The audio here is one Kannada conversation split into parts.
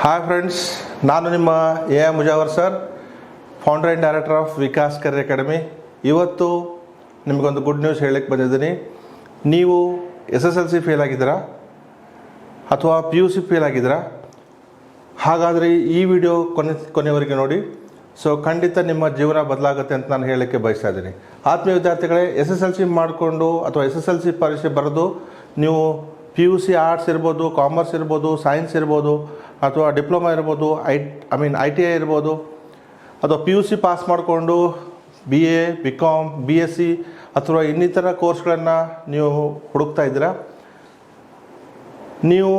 ಹಾಯ್ ಫ್ರೆಂಡ್ಸ್ ನಾನು ನಿಮ್ಮ A M Mujawar sir founder and director of Vikas Career Academy ಇವತ್ತು ನಿಮಗೊಂದು ಗುಡ್ ನ್ಯೂಸ್ ಹೇಳಕ್ಕೆ ಬಂದಿದ್ದೀನಿ. ನೀವು S S L C fail ಆಗಿದ್ದೀರಾ? ಅಥವಾ ಪಿ ಯು ಸಿ ಫೇಲ್ ಆಗಿದ್ದೀರಾ? ಹಾಗಾದರೆ ಈ ವಿಡಿಯೋ ಕೊನೆ ಕೊನೆಯವರೆಗೆ ನೋಡಿ. ಸೊ ಖಂಡಿತ ನಿಮ್ಮ ಜೀವನ ಬದಲಾಗುತ್ತೆ ಅಂತ ನಾನು ಹೇಳಕ್ಕೆ ಬಯಸ್ತಾ ಇದ್ದೀನಿ. ಆತ್ಮೀಯ ವಿದ್ಯಾರ್ಥಿಗಳೇ ಎಸ್ ಎಸ್ ಎಲ್ ಸಿ ಮಾಡಿಕೊಂಡು ಅಥವಾ ಎಸ್ ಎಸ್ ಎಲ್ ಸಿ ಪರೀಕ್ಷೆ ಬರೆದು ನೀವು ಪಿ ಯು ಸಿ ಆರ್ಟ್ಸ್ ಇರ್ಬೋದು ಕಾಮರ್ಸ್ ಇರ್ಬೋದು ಸೈನ್ಸ್ ಇರ್ಬೋದು, ಅಥವಾ ಡಿಪ್ಲೊಮಾ ಇರ್ಬೋದು I I mean I T I ಇರ್ಬೋದು. ಅಥವಾ ಪಿ ಯು ಸಿ ಪಾಸ್ ಮಾಡಿಕೊಂಡು B A B com B S C ಅಥವಾ ಇನ್ನಿತರ ಕೋರ್ಸ್ಗಳನ್ನು ನೀವು ಹುಡುಕ್ತಾ ಇದ್ದೀರಾ? ನೀವು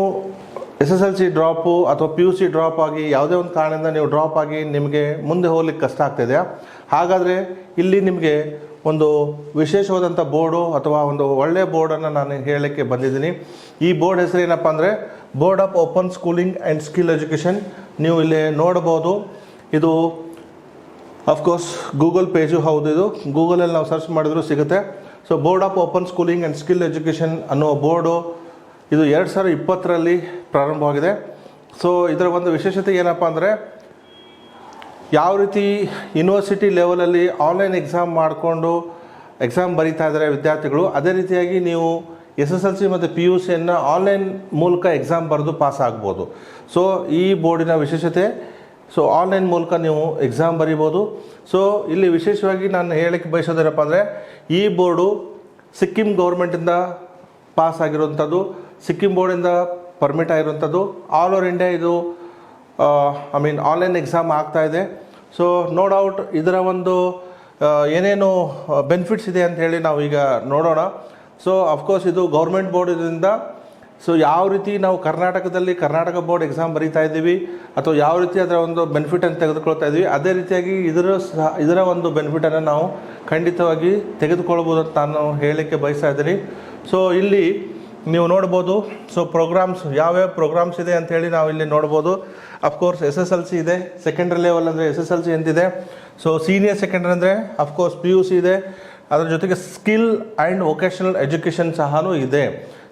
S S L C drop ಅಥವಾ ಪಿ ಯು ಸಿ ಡ್ರಾಪ್ ಆಗಿ ಯಾವುದೇ ಒಂದು ಕಾರಣದಿಂದ ನೀವು ಡ್ರಾಪ್ ಆಗಿ ನಿಮಗೆ ಮುಂದೆ ಹೋಗ್ಲಿಕ್ಕೆ ಕಷ್ಟ ಆಗ್ತಿದೆಯಾ ಹಾಗಾದರೆ ಇಲ್ಲಿ ನಿಮಗೆ ಒಂದು ವಿಶೇಷವಾದಂಥ ಬೋರ್ಡು ಅಥವಾ ಒಂದು ಒಳ್ಳೆಯ ಬೋರ್ಡನ್ನು ನಾನು ಹೇಳಲಿಕ್ಕೆ ಬಂದಿದ್ದೀನಿ. ಈ ಬೋರ್ಡ್ ಹೆಸರು ಏನಪ್ಪ ಅಂದರೆ board of open schooling and skill education. ನೀವು ಇಲ್ಲಿ ನೋಡ್ಬೋದು. ಇದು ಅಫ್ಕೋರ್ಸ್ ಗೂಗಲ್ ಪೇಜು ಹೌದು ಇದು. ಗೂಗಲಲ್ಲಿ ನಾವು ಸರ್ಚ್ ಮಾಡಿದ್ರು ಸಿಗುತ್ತೆ. So board of open schooling and skill education ಅನ್ನೋ ಬೋರ್ಡು ಇದು ಎರಡು ಸಾವಿರದ ಇಪ್ಪತ್ತರಲ್ಲಿ ಪ್ರಾರಂಭವಾಗಿದೆ. ಸೊ ಇದರ ಒಂದು ವಿಶೇಷತೆ ಏನಪ್ಪ ಅಂದರೆ ಯಾವ ರೀತಿ ಯೂನಿವರ್ಸಿಟಿ ಲೆವೆಲಲ್ಲಿ ಆನ್ಲೈನ್ ಎಕ್ಸಾಮ್ ಮಾಡಿಕೊಂಡು ಎಕ್ಸಾಮ್ ಬರೀತಾ ಇದ್ದಾರೆ ವಿದ್ಯಾರ್ಥಿಗಳು, ಅದೇ ರೀತಿಯಾಗಿ ನೀವು ಎಸ್ ಎಸ್ ಎಲ್ ಸಿ ಮತ್ತು ಪಿ ಯು ಸಿಯನ್ನು ಆನ್ಲೈನ್ ಮೂಲಕ ಎಕ್ಸಾಮ್ ಬರೆದು ಪಾಸ್ ಆಗ್ಬೋದು. ಸೊ ಈ ಬೋರ್ಡಿನ ವಿಶೇಷತೆ ಸೊ ಆನ್ಲೈನ್ ಮೂಲಕ ನೀವು ಎಕ್ಸಾಮ್ ಬರಿಬೋದು. ಸೊ ಇಲ್ಲಿ ವಿಶೇಷವಾಗಿ ನಾನು ಹೇಳಕ್ಕೆ ಬಯಸೋದೇನಪ್ಪ ಅಂದರೆ, ಈ ಬೋರ್ಡು ಸಿಕ್ಕಿಂ ಗೌರ್ಮೆಂಟಿಂದ ಪಾಸ್ ಆಗಿರುವಂಥದ್ದು, ಸಿಕ್ಕಿಂ ಬೋರ್ಡಿಂದ ಪರ್ಮಿಟ್ ಆಗಿರುವಂಥದ್ದು. ಆಲ್ ಓವರ್ ಇಂಡಿಯಾ ಇದು ಐ ಮೀನ್ ಆನ್ಲೈನ್ ಎಕ್ಸಾಮ್ ಇದೆ. ಸೊ ನೋ ಡೌಟ್ ಇದರ ಒಂದು ಏನೇನು ಬೆನಿಫಿಟ್ಸ್ ಇದೆ ಅಂತ ಹೇಳಿ ನಾವು ಈಗ ನೋಡೋಣ. ಸೊ ಅಫ್ಕೋರ್ಸ್ ಇದು ಗೌರ್ಮೆಂಟ್ ಬೋರ್ಡ್ ಇದರಿಂದ ಸೊ ಯಾವ ರೀತಿ ನಾವು ಕರ್ನಾಟಕದಲ್ಲಿ ಕರ್ನಾಟಕ ಬೋರ್ಡ್ ಎಕ್ಸಾಮ್ ಬರೀತಾ ಇದ್ದೀವಿ, ಅಥವಾ ಯಾವ ರೀತಿ ಅದರ ಒಂದು ಬೆನಿಫಿಟನ್ನು ತೆಗೆದುಕೊಳ್ತಾ ಇದ್ದೀವಿ, ಅದೇ ರೀತಿಯಾಗಿ ಇದರ ಸಹ, ಇದರ ಒಂದು ಬೆನಿಫಿಟನ್ನು ನಾವು ಖಂಡಿತವಾಗಿ ತೆಗೆದುಕೊಳ್ಬೋದು ಅಂತ ನಾನು ಹೇಳಲಿಕ್ಕೆ ಬಯಸ್ತಾ ಇದ್ದೀನಿ. ಸೊ ಇಲ್ಲಿ ನೀವು ನೋಡ್ಬೋದು. ಸೊ ಪ್ರೋಗ್ರಾಮ್ಸ್ ಯಾವ್ಯಾವ ಪ್ರೋಗ್ರಾಮ್ಸ್ ಇದೆ ಅಂತ ಹೇಳಿ ನಾವು ಇಲ್ಲಿ ನೋಡ್ಬೋದು of course S S L C ಇದೆ. ಸೆಕೆಂಡ್ರಿ ಲೆವೆಲ್ ಅಂದರೆ ಎಸ್ ಎಸ್ ಎಲ್ ಸಿ ಅಂತಿದೆ ಸೊ ಸೀನಿಯರ್ ಸೆಕೆಂಡ್ರಿ ಅಂದರೆ of course P U C ಇದೆ. ಅದರ ಜೊತೆಗೆ ಸ್ಕಿಲ್ ಆ್ಯಂಡ್ ವೊಕೇಶನಲ್ ಎಜುಕೇಷನ್ ಸಹ ಇದೆ.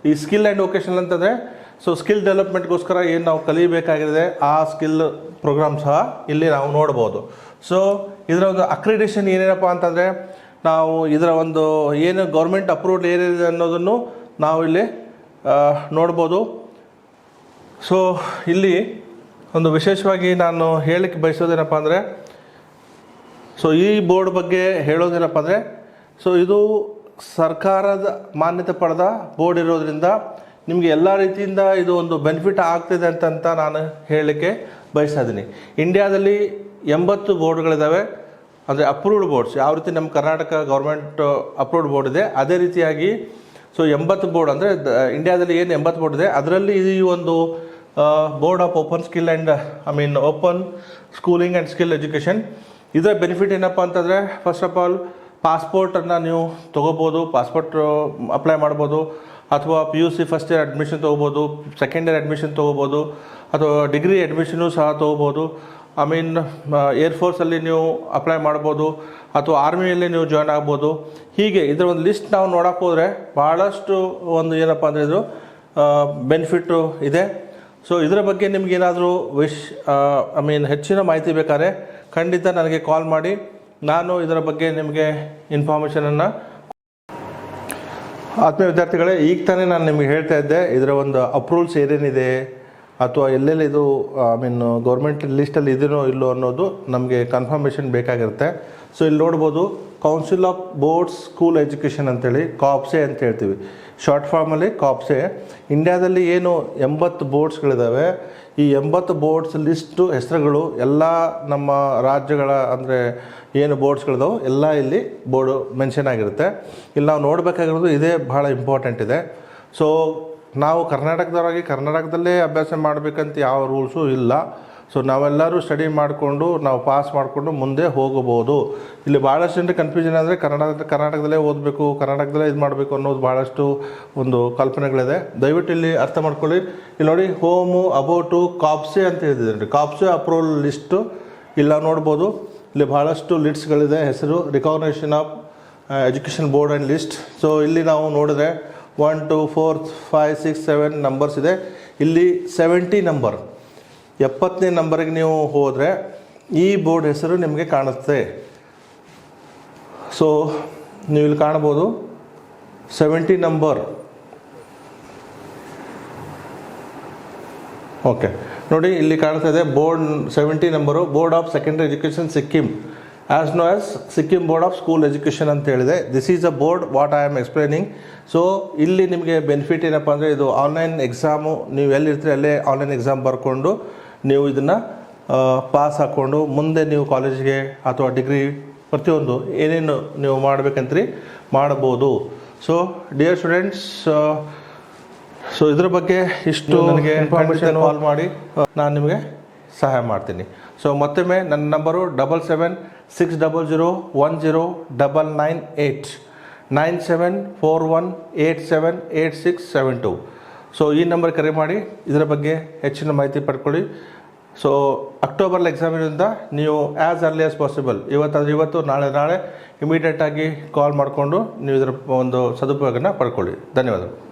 ಈ ಸ್ಕಿಲ್ ಆ್ಯಂಡ್ ವೊಕೇಶನಲ್ ಅಂತಂದರೆ ಸೊ ಸ್ಕಿಲ್ ಡೆವಲಪ್ಮೆಂಟ್ಗೋಸ್ಕರ ಏನು ನಾವು ಕಲಿಬೇಕಾಗಿದೆ, ಆ ಸ್ಕಿಲ್ ಪ್ರೋಗ್ರಾಮ್ ಸಹ ಇಲ್ಲಿ ನಾವು ನೋಡ್ಬೋದು. ಸೊ ಇದರ ಒಂದು ಅಕ್ರಿಡೇಷನ್ ಏನೇನಪ್ಪ ಅಂತಂದರೆ, ನಾವು ಇದರ ಒಂದು ಏನು ಗೌರ್ಮೆಂಟ್ ಅಪ್ರೂವ್ಡ್ ಏನಿದೆ ಅನ್ನೋದನ್ನು ನಾವು ಇಲ್ಲಿ ನೋಡ್ಬೋದು. ಸೊ ಇಲ್ಲಿ ಒಂದು ವಿಶೇಷವಾಗಿ ನಾನು ಹೇಳಕ್ಕೆ ಬಯಸೋದೇನಪ್ಪ ಅಂದರೆ ಸೊ ಈ ಬೋರ್ಡ್ ಬಗ್ಗೆ ಹೇಳೋದೇನಪ್ಪ ಅಂದರೆ ಸೊ ಇದು ಸರ್ಕಾರದ ಮಾನ್ಯತೆ ಪಡೆದ ಬೋರ್ಡ್ ಇರೋದ್ರಿಂದ ನಿಮಗೆ ಎಲ್ಲ ರೀತಿಯಿಂದ ಇದು ಒಂದು ಬೆನಿಫಿಟ್ ಆಗ್ತಿದೆ ಅಂತಂತ ನಾನು ಹೇಳಲಿಕ್ಕೆ ಬಯಸ್ತಾ ಇದ್ದೀನಿ. ಇಂಡಿಯಾದಲ್ಲಿ ಎಂಬತ್ತು ಬೋರ್ಡ್ಗಳಿದ್ದಾವೆ ಅಂದರೆ ಅಪ್ರೂವ್ಡ್ ಬೋರ್ಡ್ಸ್. ಯಾವ ರೀತಿ ನಮ್ಮ ಕರ್ನಾಟಕ ಗೌರ್ಮೆಂಟ್ ಅಪ್ರೂವ್ಡ್ ಬೋರ್ಡ್ ಇದೆ, ಅದೇ ರೀತಿಯಾಗಿ ಸೊ ಎಂಬತ್ತು ಬೋರ್ಡ್ ಅಂದರೆ ಇಂಡಿಯಾದಲ್ಲಿ ಏನು ಎಂಬತ್ತು ಬೋರ್ಡ್ ಇದೆ, ಅದರಲ್ಲಿ ಈ ಒಂದು board of open skill and I mean open schooling and skill education ಇದರ ಬೆನಿಫಿಟ್ ಏನಪ್ಪ ಅಂತಂದರೆ ಫಸ್ಟ್ ಆಫ್ ಆಲ್ ಪಾಸ್ಪೋರ್ಟನ್ನು ನೀವು ತೊಗೋಬೋದು ಪಾಸ್ಪೋರ್ಟ್ ಅಪ್ಲೈ ಮಾಡ್ಬೋದು, ಅಥವಾ P U C first year admission ತೊಗೋಬೋದು ಸೆಕೆಂಡ್ ಇಯರ್ ಅಡ್ಮಿಷನ್ ತೊಗೋಬೋದು, ಅಥವಾ ಡಿಗ್ರಿ ಅಡ್ಮಿಷನು ಸಹ ತೊಗೋಬೋದು. ಐ ಮೀನ್ ಏರ್ಫೋರ್ಸಲ್ಲಿ ನೀವು ಅಪ್ಲೈ ಮಾಡ್ಬೋದು, ಅಥವಾ ಆರ್ಮಿಯಲ್ಲಿ ನೀವು ಜಾಯ್ನ್ ಆಗ್ಬೋದು. ಹೀಗೆ ಇದರ ಒಂದು ಲಿಸ್ಟ್ ನಾವು ನೋಡೋಕೆ ಹೋದರೆ ಭಾಳಷ್ಟು ಒಂದು ಏನಪ್ಪ ಅಂದರೆ ಇದು ಬೆನಿಫಿಟ್ಟು ಇದೆ. ಸೊ ಇದರ ಬಗ್ಗೆ ನಿಮಗೇನಾದರೂ ವಿಶ್ ಐ ಮೀನ್ ಹೆಚ್ಚಿನ ಮಾಹಿತಿ ಬೇಕಾದ್ರೆ ಖಂಡಿತ ನನಗೆ ಕಾಲ್ ಮಾಡಿ. ನಾನು ಇದರ ಬಗ್ಗೆ ನಿಮಗೆ ಇನ್ಫಾರ್ಮೇಷನನ್ನು ಆತ್ಮೀಯ ವಿದ್ಯಾರ್ಥಿಗಳೇ, ಈಗ ತಾನೇ ನಾನು ನಿಮಗೆ ಹೇಳ್ತಾ ಇದ್ದೆ, ಇದರ ಒಂದು ಅಪ್ರೂವಲ್ಸ್ ಏನೇನಿದೆ ಅಥವಾ ಎಲ್ಲೆಲ್ಲಿ ಇದು ಐ ಮೀನ್ ಗೌರ್ಮೆಂಟ್ ಲಿಸ್ಟಲ್ಲಿ ಇದೆಯೋ ಇಲ್ಲೋ ಅನ್ನೋದು ನಮಗೆ ಕನ್ಫರ್ಮೇಷನ್ ಬೇಕಾಗಿರುತ್ತೆ. ಸೊ ಇಲ್ಲಿ ನೋಡ್ಬೋದು council of boards school education ಅಂತೇಳಿ ಕಾಪ್ಸೆ ಅಂತ ಹೇಳ್ತೀವಿ. ಶಾರ್ಟ್ ಫಾರ್ಮಲ್ಲಿ ಕಾಪ್ಸೆ ಇಂಡಿಯಾದಲ್ಲಿ ಏನು ಎಂಬತ್ತು ಬೋರ್ಡ್ಸ್ಗಳಿದ್ದಾವೆ ಈ ಎಂಬತ್ತು ಬೋರ್ಡ್ಸ್ ಲಿಸ್ಟು ಹೆಸರುಗಳು ಎಲ್ಲ ನಮ್ಮ ರಾಜ್ಯಗಳ, ಅಂದರೆ ಏನು ಬೋರ್ಡ್ಸ್ಗಳಿದಾವೆ ಎಲ್ಲ ಇಲ್ಲಿ ಬೋರ್ಡು ಮೆನ್ಷನ್ ಆಗಿರುತ್ತೆ. ಇಲ್ಲಿ ನಾವು ನೋಡಬೇಕಾಗಿರೋದು ಇದೇ ಭಾಳ ಇಂಪಾರ್ಟೆಂಟ್ ಇದೆ. ಸೊ ನಾವು ಕರ್ನಾಟಕದವರಾಗಿ ಕರ್ನಾಟಕದಲ್ಲೇ ಅಭ್ಯಾಸ ಮಾಡಬೇಕಂತ ಯಾವ ರೂಲ್ಸು ಇಲ್ಲ. ಸೊ ನಾವೆಲ್ಲರೂ ಸ್ಟಡಿ ಮಾಡಿಕೊಂಡು, ನಾವು ಪಾಸ್ ಮಾಡಿಕೊಂಡು ಮುಂದೆ ಹೋಗಬಹುದು. ಇಲ್ಲಿ ಭಾಳಷ್ಟು ಜನರಿಗೆ ಕನ್ಫ್ಯೂಷನ್ ಅಂದರೆ ಕನ್ನಡ ಕರ್ನಾಟಕದಲ್ಲೇ ಓದಬೇಕು, ಕರ್ನಾಟಕದಲ್ಲೇ ಇದು ಮಾಡಬೇಕು ಅನ್ನೋದು ಭಾಳಷ್ಟು ಒಂದು ಕಲ್ಪನೆಗಳಿದೆ. ದಯವಿಟ್ಟು ಇಲ್ಲಿ ಅರ್ಥ ಮಾಡ್ಕೊಳ್ಳಿ. ಇಲ್ಲಿ ನೋಡಿ, ಹೋಮು, ಅಬೌಟು, ಕಾಪ್ಸೆ ಅಂತ ಹೇಳಿದ್ರಿ ಕಾಪ್ಸೆ ಅಪ್ರೂವಲ್ ಲಿಸ್ಟು ಇಲ್ಲ ನೋಡ್ಬೋದು. ಇಲ್ಲಿ ಭಾಳಷ್ಟು ಲಿಸ್ಟ್ಗಳಿದೆ ಹೆಸರು recognition of education board and list so ಇಲ್ಲಿ ನಾವು ನೋಡಿದ್ರೆ one two four five six seven numbers ಇದೆ. ಇಲ್ಲಿ ಸೆವೆಂಟಿ ನಂಬರ್ ಎಪ್ಪತ್ತನೇ ನಂಬರಿಗೆ ನೀವು ಹೋದರೆ ಈ ಬೋರ್ಡ್ ಹೆಸರು ನಿಮಗೆ ಕಾಣುತ್ತೆ ಸೊ ನೀವು ಇಲ್ಲಿ ಕಾಣ್ಬೋದು. ಸೆವೆಂಟಿ ನಂಬರ್ ಓಕೆ ನೋಡಿ, ಇಲ್ಲಿ ಕಾಣ್ತಾ ಇದೆ board seventy number board of secondary education Sikkim as know as Sikkim board of school education ಅಂತ ಹೇಳಿದೆ this is a board what I am explaining so ಇಲ್ಲಿ ನಿಮಗೆ ಬೆನಿಫಿಟ್ ಏನಪ್ಪ ಅಂದರೆ ಇದು ಆನ್ಲೈನ್ ಎಕ್ಸಾಮು ನೀವು ಎಲ್ಲಿರ್ತೀರಿ ಅಲ್ಲೇ ಆನ್ಲೈನ್ ಎಕ್ಸಾಮ್ ಬರ್ಕೊಂಡು ನೀವು ಇದನ್ನು ಪಾಸ್ ಹಾಕ್ಕೊಂಡು ಮುಂದೆ ನೀವು ಕಾಲೇಜಿಗೆ ಅಥವಾ ಡಿಗ್ರಿ ಪ್ರತಿಯೊಂದು ಏನೇನು ನೀವು ಮಾಡಬೇಕಂತೀರಿ ಮಾಡ್ಬೋದು. ಸೊ ಡಿಯರ್ ಸ್ಟೂಡೆಂಟ್ಸ್ ಸೊ ಇದ್ರ ಬಗ್ಗೆ ಇಷ್ಟು ನನಗೆ ಇನ್ಫಾರ್ಮೇಷನ್ ಕಾಲ್ ಮಾಡಿ ನಾನು ನಿಮಗೆ ಸಹಾಯ ಮಾಡ್ತೀನಿ. ಸೊ ಮತ್ತೊಮ್ಮೆ ನನ್ನ number double seven six double zero one zero double nine eight nine seven four one eight seven eight six seven two so ಈ ನಂಬರ್ ಕರೆ ಮಾಡಿ, ಇದರ ಬಗ್ಗೆ ಹೆಚ್ಚಿನ ಮಾಹಿತಿ ಪಡ್ಕೊಳ್ಳಿ. ಸೊ ಅಕ್ಟೋಬರ್ ಎಕ್ಸಾಮಿನಿಂದ ನೀವು ಆ್ಯಸ್ ಅರ್ಲಿ ಆಸ್ ಪಾಸಿಬಲ್ ಇವತ್ತಾದ್ರೆ ಇವತ್ತು, ನಾಳೆ ನಾಳೆ ಇಮಿಡಿಯೇಟಾಗಿ ಕಾಲ್ ಮಾಡಿಕೊಂಡು ನೀವು ಇದರ ಒಂದು ಸದುಪಯೋಗನ ಪಡ್ಕೊಳ್ಳಿ. ಧನ್ಯವಾದಗಳು.